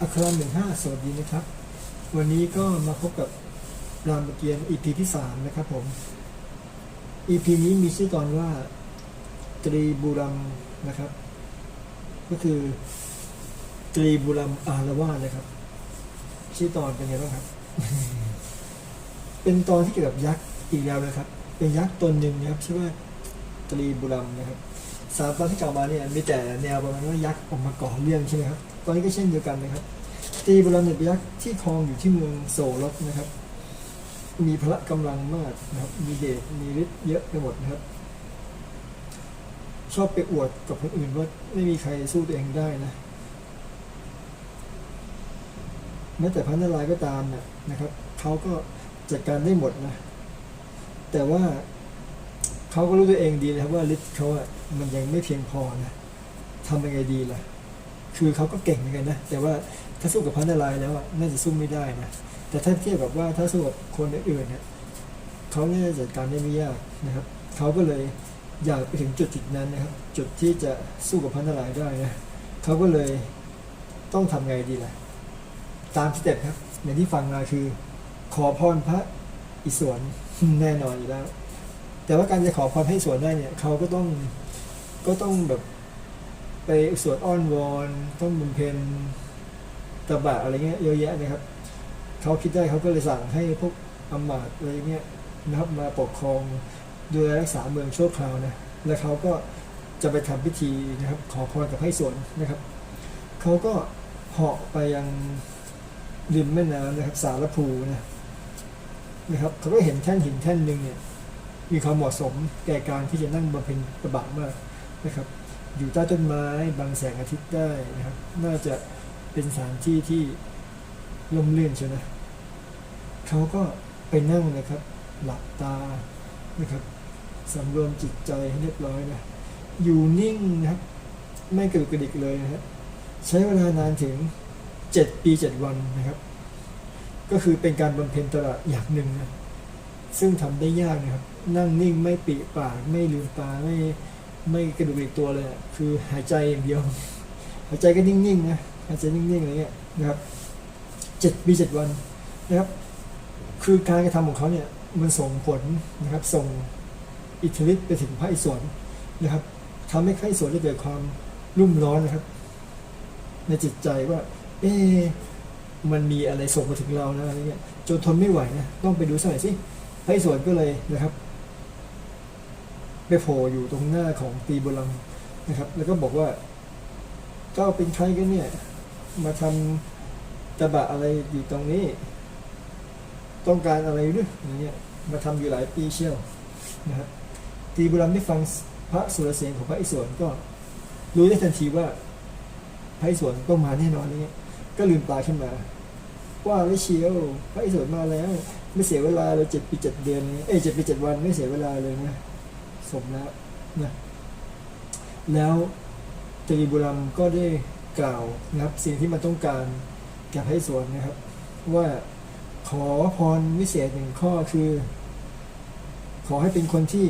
อัครหนึ่งห้าสวัสดีนะครับ วันนี้ก็มาพบกับรามเกียรติ์ EP ที่สามนะครับผม EP นี้มีชื่อตอนว่าตรีบุรัมนะครับ ก็คือตรีบุรัมอารวาสนะครับ ชื่อตอนเป็นไงบ้างครับ เป็นตอนที่เกี่ยวกับยักษ์อีกแล้วนะครับ เป็นยักษ์ตนหนึ่งนะครับชื่อว่าตรีบุรัมนะครับ สามตอนที่กล่าวมาเนี่ยมีแต่แนวประมาณว่ายักษ์ออกมาก่อเรื่องใช่ไหมครับตอนนี้ก็เช่นเดียวกันนะครับตีโบราณเนตยักษ์ที่ครองอยู่ที่เมืองโซลกนะครับ มีพละกำลังมากนะครับ มีเดชมีฤทธิ์เยอะไปหมดนะครับ ชอบไปอวดกับคนอื่นว่าไม่มีใครสู้ตัวเองได้นะแม้แต่พระนารายณ์ก็ตามเนี่ยนะครับเขาก็จัดการได้หมดนะ แต่ว่า เขาก็รู้ตัวเองดีนะครับว่าฤทธิ์เขาอะมันยังไม่เพียงพอนะทำยังไงดีล่ะ คือเขาก็เก่งเหมือนกันนะ แต่ว่าถ้าสู้กับพระนารายณ์แล้วอะน่าจะสู้ไม่ได้นะ แต่ถ้าเทียบกับว่าถ้าสู้กับคนอื่นเนี่ยเขาน่าจะจัดการได้ไม่ยากนะครับ เขาก็เลยอยากไปถึงจุดจุดนั้นนะครับ จุดที่จะสู้กับพระนารายณ์ได้นะเขาก็เลยต้องทำไงดีล่ะ ตามสเต็ปครับอย่างที่ฟังมาคือ ขอพรพระอิศวรแน่นอนอยู่แล้ว แต่ว่าการจะขอพรให้สวนได้เนี่ยเขาก็ต้องก็ต้องแบบไปสวดอ้อนวอนต้องบำเพ็ญตบะอะไรเงี้ยเยอะแยะนะครับเขาคิดได้เขาก็เลยสั่งให้พวกอำมาตย์อะไรเงี้ยนะครับมาปกครองดูแลรักษาเมืองชั่วคราวนะแล้วเขาก็จะไปทำพิธีนะครับ ขอพรกับให้สวนนะครับเขาก็เหาะไปยังริมแม่น้ำนะครับ สารภูนะนะครับเขาก็เห็นแท่นหินแท่นหนึ่งเนี่ย มีความเหมาะสมแก่การที่จะนั่งบำเพ็ญประบะมากนะครับ อยู่ใต้ต้นไม้บังแสงอาทิตย์ได้นะครับ น่าจะเป็นสถานที่ที่ร่มรื่นใช่ไหมเขาก็ไปนั่งนะครับ หลับตานะครับสำรวมจิตใจให้เรียบร้อยนะ อยู่นิ่งนะครับ ไม่กระดุกกระดิกเลยนะครับใช้เวลานานถึงเจ็ดปีเจ็ดวันนะครับ ก็คือเป็นการบำเพ็ญตระอย่างหนึ่งนะ ซึ่งทำได้ยากนะครับ นั่งนิ่งไม่ปิปากไม่ลืมตาไม่ไม่กระดุกกระดิกตัวเลยคือหายใจอย่างเดียว หายใจก็นิ่งๆนะหายใจนิ่งๆอะไรเงี้ยนะครับเจ็ดปีเจ็ดวันนะครับ คือการกระทำของเขาเนี่ยมันส่งผลนะครับ ส่งอิทธิฤทธิ์ไปถึงพระอิศวรนะครับทำให้พระอิศวรได้เกิดความรุ่มร้อนนะครับ ในจิตใจว่า เอ๊ะมันมีอะไรส่งมาถึงเรานะอะไรเงี้ยจนทนไม่ไหวนะต้องไปดูสักหน่อยสิพระอิศวรก็เลยนะครับ ไปโผล่อยู่ตรงหน้าของตีบุรังนะครับ แล้วก็บอกว่า เจ้าเป็นใครกันเนี่ย มาทำตะบะอะไรอยู่ตรงนี้ ต้องการอะไรหรืออย่างเงี้ยมาทำอยู่หลายปีเชียวนะครับตีบุรังได้ฟังพระสุรเสียงของพระอิศวรก็รู้ได้ทันทีว่าพระอิศวรต้องมาแน่นอนนี้ก็ลืมตาขึ้นมา ว่าไม่เชียวพระอิศวรมาแล้ว ไม่เสียเวลาเลยเจ็ดปีเจ็ดเดือนเอ้ยเจ็ดปีเจ็ดวันไม่เสียเวลาเลยนะ สมแล้วนะแล้วตรีบุรัมก็ได้กล่าวนะครับสิ่งที่มันต้องการแก่พระอิศวรนะครับ ว่าขอพรวิเศษหนึ่งข้อคือ ขอให้เป็นคนที่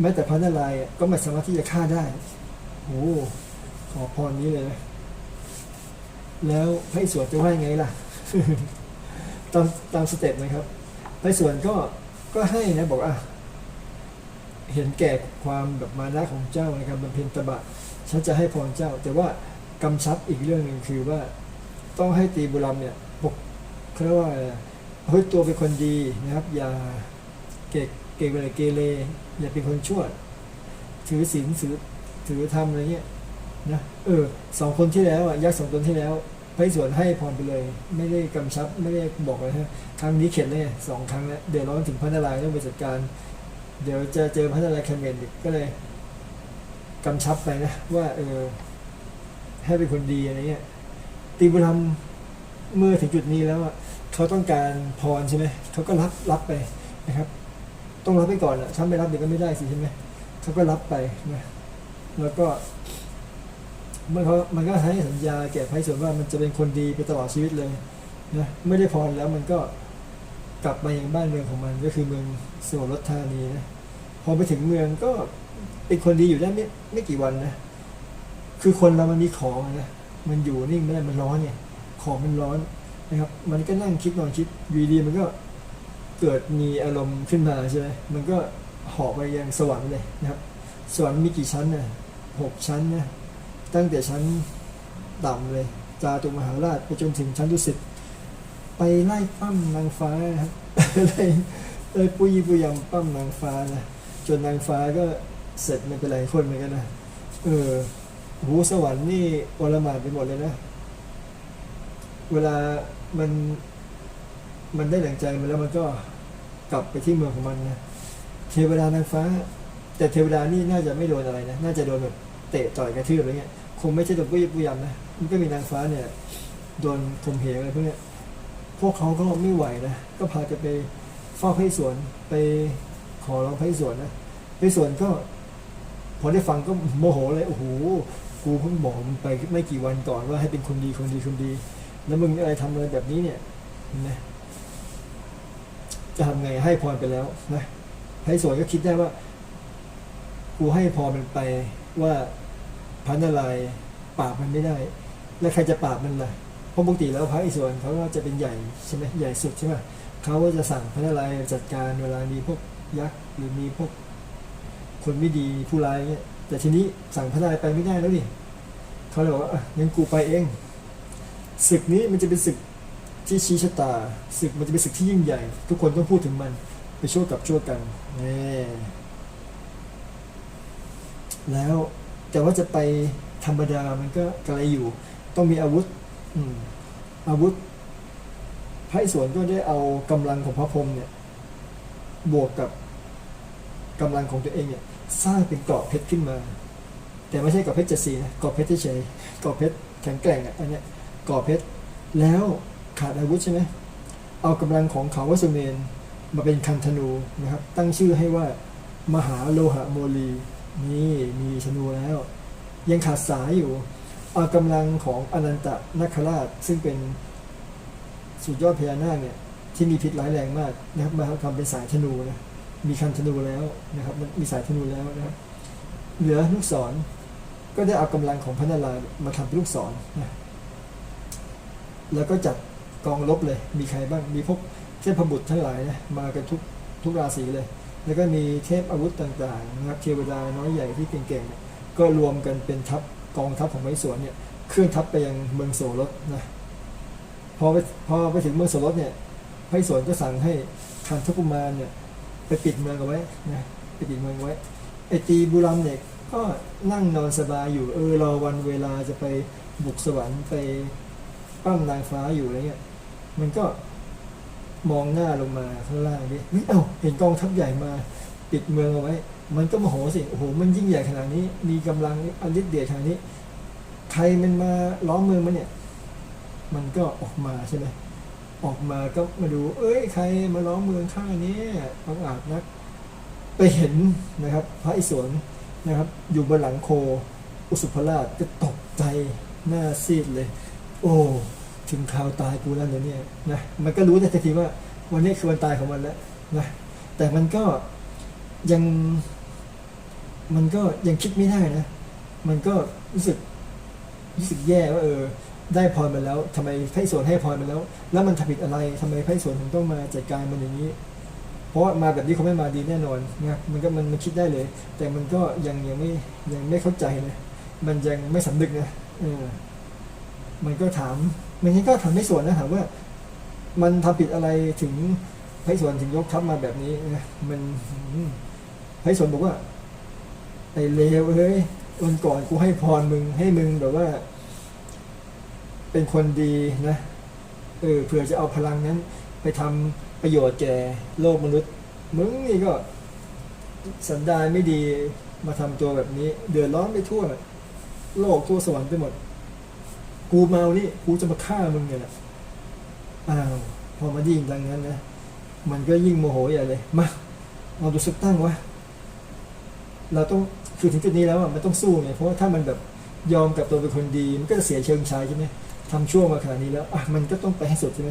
แม้แต่พระนารายณ์ก็ไม่สามารถที่จะฆ่าได้โอ้ขอพรนี้เลยนะแล้วพระอิศวรจะว่ายังไงล่ะ ตามตามสเต็ปนะครับพระอิศวรก็ก็ให้นะบอกอะ เห็นแก่ความแบบมานะของเจ้าในการบำเพ็ญตบะฉันจะให้พรเจ้า แต่ว่ากำชับอีกเรื่องหนึ่งคือว่าต้องให้ตีบุรัมเนี่ยปกเขาเรียกว่าเฮ้ยตัวเป็นคนดีนะครับ อย่าเกเกเรเกเรอย่าเป็นคนชั่วถือศีลถือถือธรรมอะไรเงี้ยนะเออสองคนที่แล้วอะยักษ์สองตนที่แล้วพระอิศวรให้พรไปเลย ไม่ได้กำชับไม่ได้บอกเลยฮะครั้งนี้เข็ดเลยสองครั้งแล้วเดี๋ยวร้อนถึงพระนารายณ์ต้องไปจัดการ เดี๋ยวจะเจอพระนารายแคมเมนอีกก็เลยกำชับไปนะ ว่าเออให้เป็นคนดีอะไรเงี้ยตีบุรัมเมื่อถึงจุดนี้แล้วอะเขาต้องการพรใช่ไหมเขาก็รับรับไปนะครับ ต้องรับไปก่อนอะถ้าไม่รับเดี๋ยวก็ไม่ได้สิใช่ไหมเขาก็รับไปนะแล้วก็มันเขามันก็ให้สัญญาแก่ไพศวรว่ามันจะเป็นคนดีไปตลอดชีวิตเลยนะไม่ได้พรแล้วมันก็ กลับมายังบ้านเมืองของมันก็คือเมืองสวรรธานีนะพอไปถึงเมืองก็เป็นคนดีอยู่ได้ไม่ไม่กี่วันนะคือคนเรามันมีของนะมันอยู่นิ่งไม่ได้มันร้อนไงของมันร้อนนะครับ มันก็นั่งคิดนอนคิดอยู่ดีมันก็เกิดมีอารมณ์ขึ้นมาใช่ไหมมันก็เหาะไปยังสวรรค์เลยนะครับ สวรรค์มีกี่ชั้นนะหกชั้นนะตั้งแต่ชั้นต่ำเลยจาตุมหาราชไปจนถึงชั้นดุสิต ไปไล่ปั้มนางฟ้าครับไล่ไล่ปุยปุยยำปั้มนางฟ้านะจนนางฟ้าก็เสร็จไม่เป็นไรคนเหมือนกันนะเออหูสวรรค์นี่โอลมานไปหมดเลยนะ เวลามันมันได้แหล่งใจมันแล้วมันก็กลับไปที่เมืองของมันนะเทวดานางฟ้า แต่เทวดานี่น่าจะไม่โดนอะไรนะน่าจะโดนแบบเตะต่อยกระทืบอะไรเงี้ยคงไม่ใช่โดนปุยปุยยำนะมันก็มีนางฟ้าเนี่ยโดนข่มเหงอะไรพวกเนี้ย วกเขาก็ไม่ไหวนะก็พากันไปเฝ้าพระอิศวรไปขอร้องพระอิศวรนะพระอิศวรก็ พอได้ฟังก็โมโหเลยโอ้โหกูเพิ่งบอกมึงไปไม่กี่วันก่อนว่าให้เป็นคนดีคนดีคนดี แล้วมึงอะไรทำอะไรแบบนี้เนี่ยนะจะทำไงให้พรไปแล้วนะพระอิศวรก็คิดได้ว่า กูให้พรมันไปว่าพระนารายปราบมันไม่ได้ แล้วใครจะปราบมันล่ะ เพราะปกติแล้วพระอิศวรเขาก็จะเป็นใหญ่ใช่ไหมใหญ่สุดใช่ไหมเขาก็จะสั่งพระนารายจัดการเวลามีพวกยักษ์หรือมีพวกคนไม่ดีผู้ร้ายเงี้ยแต่ทีนี้สั่งพระนารายไปไม่ได้แล้วนี่เขาเลยบอกว่าอะงั้นกูไปเองศึกนี้มันจะเป็นศึกที่ชี้ชะตาศึกมันจะเป็นศึกที่ยิ่งใหญ่ ทุกคนต้องพูดถึงมันไปช่วยกับช่วยกันนี่แล้วแต่ว่าจะไปธรรมดามันก็ไกลอยู่ ต้องมีอาวุธ อาวุธพระอิศวรก็ได้เอากำลังของพระพรหมเนี่ย บวกกับกำลังของตัวเองเนี่ย สร้างเป็นเกราะเพชรขึ้นมา แต่ไม่ใช่เกราะเพชรเจ็ดสีนะเกราะเพชรเฉยเกราะเพชรแข็งแกร่งอะอันเนี้ยเกราะเพชรแล้วขาดอาวุธใช่ไหมเอากำลังของเขาวัสุเมนมาเป็นคันธนูนะครับ ตั้งชื่อให้ว่ามหาโลหะโมลีนี่มีธนูแล้ว ยังขาดสายอยู่ กำลังของอนันตนาคราช ซึ่งเป็นสุดยอดพญานาคเนี่ยที่มีพิษร้ายแรงมากนะครับมาทำเป็นสายธนูนะมีคันธนูแล้วนะครับมันมีสายธนูแล้วนะครับเหลือลูกศรก็ได้เอากำลังของพระนารายณ์มาทำเป็นลูกศรนะแล้วก็จัดกองรบเลย มีใครบ้าง มีพวกเทพบุตรทั้งหลายนะ มากันทุกทุกราศีเลย แล้วก็มีเทพอาวุธต่างๆนะครับ เทวดาน้อยใหญ่ที่เก่งๆเนี่ยก็รวมกันเป็นทัพ กองทัพของไม้สวนเนี่ยเคลื่อนทัพไปยังเมืองโสรถนะพอไปพอไปถึงเมืองโสรถเนี่ยไม้สวนก็สั่งให้คันทกุมารเนี่ยไปปิดเมืองเอาไว้นะไปปิดเมืองไว้ไอตีบุรัมเนี่ยก็นั่งนอนสบายอยู่เออรอวันเวลาจะไปบุกสวรรค์ไปปั้มนางฟ้าอยู่อะไรเงี้ยมันก็มองหน้าลงมาข้างล่างดิเฮ้ยเอ้าเห็นกองทัพใหญ่มาปิดเมืองเอาไว้ มันก็โมโหสิ โอ้โห มันยิ่งใหญ่ขนาดนี้ มีกำลังอฤทธิ์เดชขนาดนี้ ใครมันมาล้อมเมืองมันเนี่ย มันก็ออกมาใช่ไหมออกมาก็มาดู เอ้ย ใครมาล้อมเมืองข้างนี้บังอาจนัก ไปเห็นนะครับ พระอิศวรนะครับ อยู่บนหลังโค อุสุภราชก็ตกใจหน้าซีดเลย โอ้ถึงคราวตายกูแล้วเหรอเนี่ยนะ มันก็รู้แต่ทีว่า วันนี้คือวันตายของมันแล้วนะ แต่มันก็ยัง มันก็ยังคิดไม่ได้นะ มันก็รู้สึกรู้สึกแย่ว่าเออ ได้พรมาแล้วทำไมไพศาลให้พรมาแล้ว แล้วมันทำผิดอะไรทำไมไพศาลถึงต้องมาจัดการมันอย่างนี้ เพราะมาแบบนี้เขาไม่มาดีแน่นอนนะมันก็มันมันคิดได้เลย แต่มันก็ยังยังไม่ยังไม่เข้าใจนะมันยังไม่สำนึกนะเออมันก็ถามมันก็ถามไพศาลนนะถามว่า มันทำผิดอะไรถึงไพศาลถึงยกทัพมาแบบนี้นะมันอืมไพศาลบอกว่า ไอเลวเอ้ยวันก่อนกูให้พรมึงให้มึงแบบว่า เป็นคนดีนะเออเผื่อจะเอาพลังนั้น ไปทำประโยชน์แก่โลกมนุษย์ มึงนี่ก็ สันดานไม่ดีมาทำตัวแบบนี้ เดือดร้อนไปทั่ว โลกทั่วสวรรค์ไปหมด กูเมานี่กูจะมาฆ่ามึงเนี่ยแหละอ้าวพอมายิ่งดังนั้นนะมันก็ยิ่งโมโหใหญ่เลยมาเอาดูสักตั้งวะเราต้อง คือถึงจุดนี้แล้วมันต้องสู้ไงเพราะว่าถ้ามันแบบยอมกับตัวเป็นคนดีมันก็จะเสียเชิงชายใช่ไหมทำชั่วมาขนาดนี้แล้วอะมันก็ต้องไปให้สุดใช่ไหม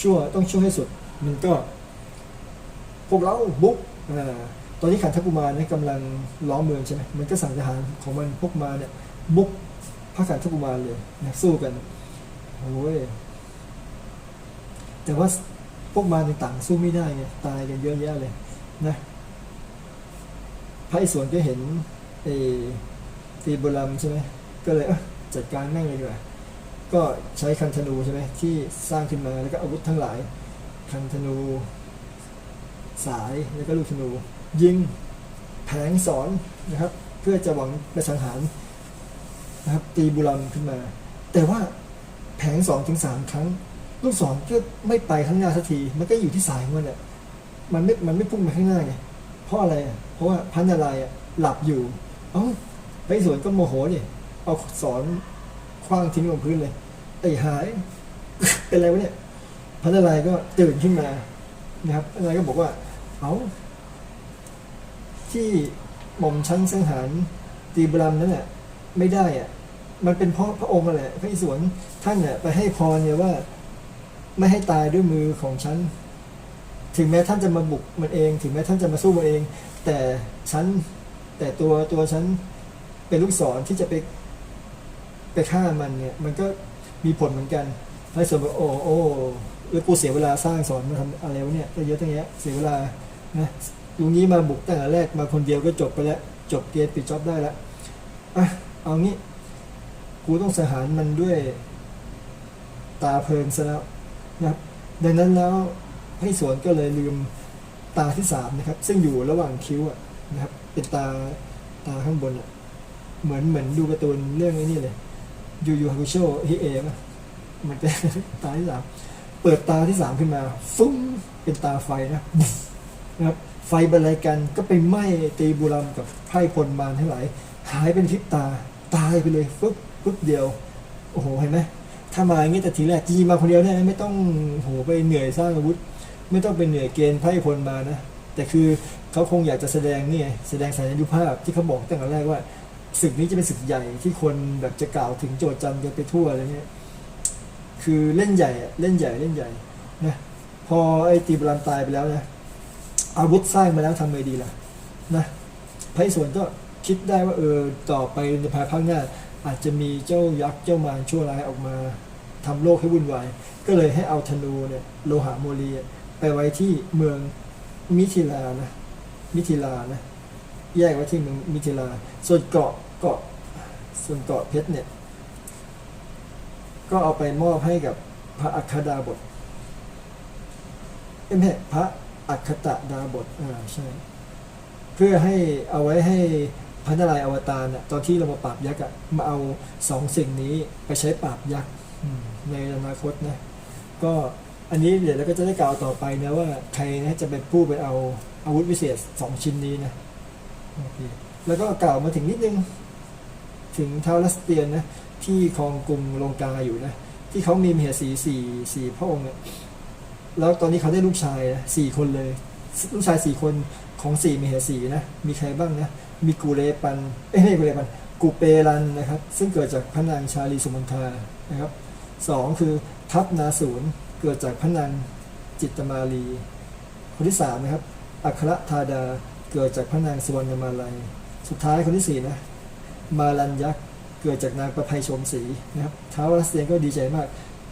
ชั่วต้องชั่วให้สุด มันก็ พวกเราบุกอ่าตอนนี้ขันทกุมารเนี่ยกำลังล้อมเมืองใช่ไหมมันก็สั่งทหารของมันพวกมาเนี่ยบุกพระขันธกุมารเลยนะสู้กันโอ้ยแต่ว่าพวกมารต่างๆสู้ไม่ได้ไงตายกันเยอะแยะเลยนะพระอิศวรก็เห็น เอตีบุรัมใช่ไหมก็เลยจัดการแม่งเลยดีกว่าก็ใช้คันธนูใช่ไหมที่สร้างขึ้นมาแล้วก็อาวุธทั้งหลาย คันธนู สายแล้วก็ลูกธนู ยิงแผงสอนนะครับ เพื่อจะหวังไปสังหารนะครับตีบุรัมขึ้นมา แต่ว่าแผงสองถึงสามครั้ง ลูกศรก็ไม่ไปข้างหน้าสักที มันก็อยู่ที่สายของมันแหละมันไม่มันไม่พุ่งไปข้างหน้าไงเพราะอะไรเพราะว่าพันนารายหลับอยู่ เอ้าไปสวนก็โมโหนี่เอาสอนคว้างทิ้งลงพื้นเลย ไอ้หาย เป็นไรวะเนี่ยพันนารายก็ตื่นขึ้นมานะครับพันนารายก็บอกว่า เอาที่หม่อมชั้นสังหารตีบรัมนั่นแหละไม่ได้อะมันเป็นเพราะพระองค์แหละพระอิศวรท่านเนี่ยไปให้พรเนี่ยว่า ไม่ให้ตายด้วยมือของฉัน ถึงแม้ท่านจะมาบุกมันเอง ถึงแม้ท่านจะมาสู้มันเอง แต่ฉัน แต่ตัวตัวฉันเป็นลูกศรที่จะไปไปฆ่ามันเนี่ย มันก็มีผลเหมือนกันพระอิศวรบอกโอ้โอ้แล้วกูเสียเวลาสร้างสอนมาทำอะไรวะเนี่ยเยอะตั้งแยะเสียเวลานะลุงนี้มาบุกตั้งแต่แรกมาคนเดียวก็จบไปแล้ว จบเกมปิดจ็อบได้แล้วอะเอางี้ กูต้องสหารมันด้วยตาเพลิงซะแล้วนะครับดังนั้นแล้วให้สวนก็เลยลืมตาที่สามนะครับ ซึ่งอยู่ระหว่างคิ้วอะนะ เป็นตาตาข้างบนอะเหมือนเหมือนดูการ์ตูนเรื่องไอ้นี่เลยยูยูฮากุโชฮิเอะมันเป็นตาที่สามเปิดตาที่สามขึ้นมา ฟุ้งเป็นตาไฟนะนะครับ ไฟบรรลัยกันก็ไปไหม้ตีบุรัมกับไพร่พลมารทั้งหลายหายเป็นพริบตาตายไปเลยฟึบฟึบเดียว โอ้โหเห็นไหมถ้ามาอย่างนี้แต่ทีแรกจริงๆมาคนเดียวเนี่ยไม่ต้องโหไปเหนื่อยสร้างอาวุธ ไม่ต้องเป็นเหนื่อยเกณฑ์ไพร่พลมานะแต่คือ เขาคงอยากจะแสดงนี่ไงแสดงสัญญาภาพที่เขาบอกตั้งแต่แรกว่าศึกนี้จะเป็นศึกใหญ่ที่คนแบบจะกล่าวถึงโจทย์จันกันไปทั่วอะไรเงี้ยคือเล่นใหญ่เล่นใหญ่เล่นใหญ่นะพอไอ้ตีบรัมตายไปแล้วนะอาวุธสร้างมาแล้วทำไงดีล่ะนะไพศาลก็คิดได้ว่าเออต่อไปในภายภาคหน้า อาจจะมีเจ้ายักษ์เจ้ามารชั่วร้ายออกมาทำโลกให้วุ่นวาย ก็เลยให้เอาธนูเนี่ยโลหะโมลีไปไว้ที่เมืองมิถิลานะ มิถิลานะแยกไว้ที่เมืองมิถิลา ส่วนเกาะเกาะส่วนเกาะเพชรเนี่ย ก็เอาไปมอบให้กับพระอัคคดาบทเอ้ยไม่ใช่พระอัคคตดาบทอ่าใช่ เพื่อให้เอาไว้ให้พันนารายอวตารน่ะตอนที่เรามาปราบยักษ์มาเอาสองสิ่งนี้ไปใช้ปราบยักษ์ในอนาคตนะก็ อันนี้เดี๋ยวเราก็จะได้กล่าวต่อไปนะว่าใครนะจะเป็นผู้ไปเอาอาวุธวิเศษสองชิ้นนี้นะโอเคแล้วก็กล่าวมาถึงนิดนึง ถึงเท้ารัสเตียนนะที่ครองกรุงลงกาอยู่นะที่เขามีเมเหสีสี่สี่พระองค์เนี่ยแล้วตอนนี้เขาได้ลูกชายสี่คนเลย ลูกชายสี่คนของสี่มเหสีนะมีใครบ้างนะมีกูเลปันเอ้ยไม่กูเลปันกูเปรันนะครับ ซึ่งเกิดจากพระนางชาลีสุมังคานะครับสองคือทัพนาศูนย์ เกิดจากพระนางจิตตมาลี คนที่สามนะครับ อัครธาดาเกิดจากพระนางสวรรณมาลัย สุดท้ายคนที่สี่นะ มาลันยักษ์เกิดจากนางประภัยชมศรีนะครับท้าวรัสเตียนก็ดีใจมาก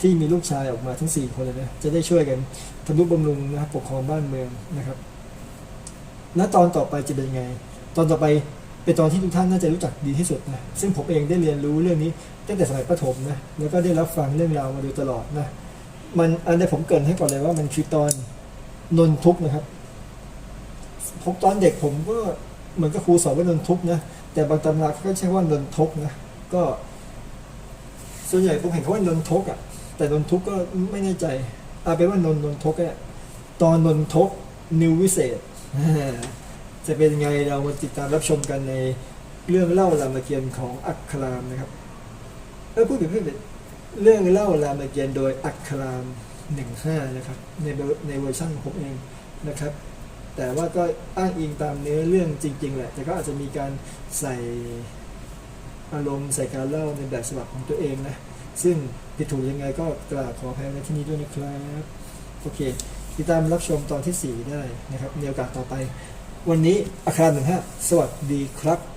ที่มีลูกชายออกมาทั้ง 4 คนเลยนะ จะได้ช่วยกันทำนุบำรุงนะครับปกครองบ้านเมืองนะครับและตอนต่อไปจะเป็นไง ตอนต่อไปเป็นตอนที่ทุกท่านน่าจะรู้จักดีที่สุดนะซึ่งผมเองได้เรียนรู้เรื่องนี้ตั้งแต่สมัยประถมนะแล้วก็ได้รับฟังเรื่องราวมาโดยตลอดนะ มันอันนี้ผมเกินให้ก่อนเลยว่ามันคือตอนนนทุกนะครับผมตอนเด็กผมก็เหมือนกับครูสอนว่านนทุกนะแต่บางตำราก็ใช้ว่านนทกนะก็ ส่วนใหญ่ผมเห็นเขาว่านนทกอะ แต่นนทุกก็ไม่แน่ใจเอาเป็นว่านนนนทกอะตอนนนทกนิววิเศษจะเป็นยังไงเรามาติดตามรับชมกันในเรื่องเล่ารามเกียรติ์ของอัครามนะครับเออพูดถึงพูดถึง เรื่องเล่ารามเกียรติ์โดยอัคครามหนึ่งห้านะครับในในเวอร์ชันของผมเองนะครับ แต่ว่าก็อ้างอิงตามเนื้อเรื่องจริง ๆ แหละ แต่ก็อาจจะมีการใส่อารมณ์ใส่การเล่าในแบบฉบับของตัวเองนะ ซึ่งผิดถูกยังไงก็กราบขออภัยในที่นี้ด้วยนะครับ โอเค ติดตามรับชมตอนที่ 4 ได้นะครับในโอกาสต่อไป วันนี้อาคารหนึ่งห้าสวัสดีครับ